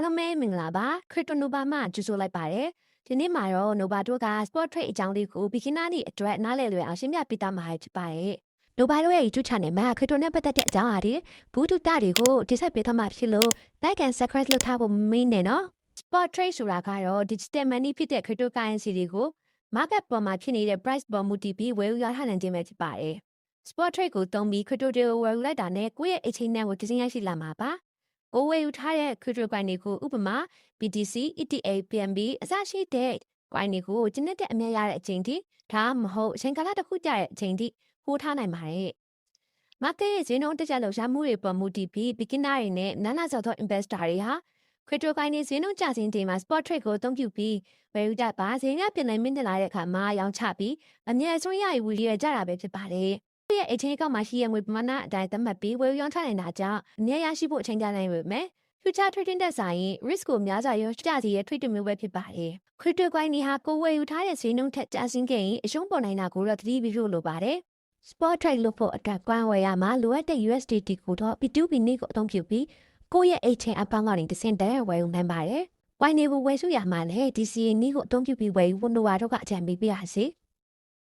အားလုံးပဲမင်္ဂလာပါခရစ်တိုနိုဘာမှကြိုဆိုလိုက်ပါတယ်ဒီနေ့မှာတော့ Nova တို့က sport trade အကြောင်းလေးကို beginner တွေအတွက်နားလည်လွယ်အောင်ရှင်းပြပေးသားမှာဖြစ်ပါတယ် Nova တို့ရဲ့ YouTube channel မှာခရစ်တိုနဲ့ပတ်သက်တဲ့အကြောင်းအရာတွေဘူးတူတာတွေကိုတိဆက်ပေးထားမှာဖြစ်လို့ like and subscribe လုပ်ထားဖို့မမေ့နဲ့နော် sport trade ဆိုတာကတော့ digital money ဖြစ်တဲ့ crypto currency တွေကို market ပေါ်မှာဖြစ်နေတဲ့ price ပေါ်မူတည်ပြီးဝယ်ယူရထားနိုင်ခြင်းပဲဖြစ်ပါတယ် sport trade ကိုသုံးပြီး crypto တွေကိုဝယ်ယူလိုက်တာနဲ့ကိုယ့်ရဲ့အချိန်နဲ့ကိုတစင်းရရှိလာမှာပါ ကိုဝယ်ယူထားတဲ့ crypto coin တွေကိုဥပမာ BTC, ETH, PNB အစရှိတဲ့ coin တွေကိုကျနစ်တဲ့အမြတ်ရတဲ့အချိန်ထိဒါမှမဟုတ်အချိန်ကာလတစ်ခုကြာတဲ့အချိန်ထိဟိုးထားနိုင်ပါတယ်။ market ရဲ့ဈေးနှုန်းတက်ကြလို့ရမှုတွေပေါ်မူတည်ပြီး beginner တွေနဲ့နားနာစောသော investor တွေဟာ crypto coin တွေဈေးနှုန်းကျဆင်းချိန်မှာ spot trade ကိုအသုံးပြုပြီးဝယ်ယူတတ်ပါဈေးကပြင်နိုင်မင်းတက်လာတဲ့အခါမှာရောင်းချပြီးအမြတ်အစွန်းရယူဝယ်ရကြတာပဲဖြစ်ပါတယ်။သူ့ ရဲ့အချင်းအကောက်မှာရှိတဲ့ငွေပမာဏအတိုင်းသတ်မှတ်ပြီးဝယ်ယူရောင်းချနိုင်တာကြောင့်အမြတ်ရရှိဖို့အချိန်ကြာနိုင်ပေမဲ့ future trading တက်ဆိုင်ရင် risk ကိုများစွာရောကျစီရဲ့ trade မျိုးပဲဖြစ်ပါတယ်။ crypto coin တွေဟာကိုယ်ဝယ်ယူထားတဲ့ဈေးနှုန်းထက်ကျဆင်းခဲ့ရင်အရှုံးပေါ်နိုင်တာကိုတော့သတိပြုလို့လိုပါတယ်။ spot trade လုပ်ဖို့အတွက် coin ဝယ်ရမှာလိုအပ်တဲ့ USDT ကိုတော့ P2P နေ့ကိုအသုံးပြုပြီးကိုယ့်ရဲ့အိတ်ချင်းအပေါင်းကနေတစ်ဆင့်တည်းဝယ်ယူနိုင်ပါတယ်။ coin တွေကိုဝယ်စုရမှာလည်း DCA နေ့ကိုအသုံးပြုပြီးဝယ်ယူဖို့လိုပါတော့ကအကြံပေးပြရစီ။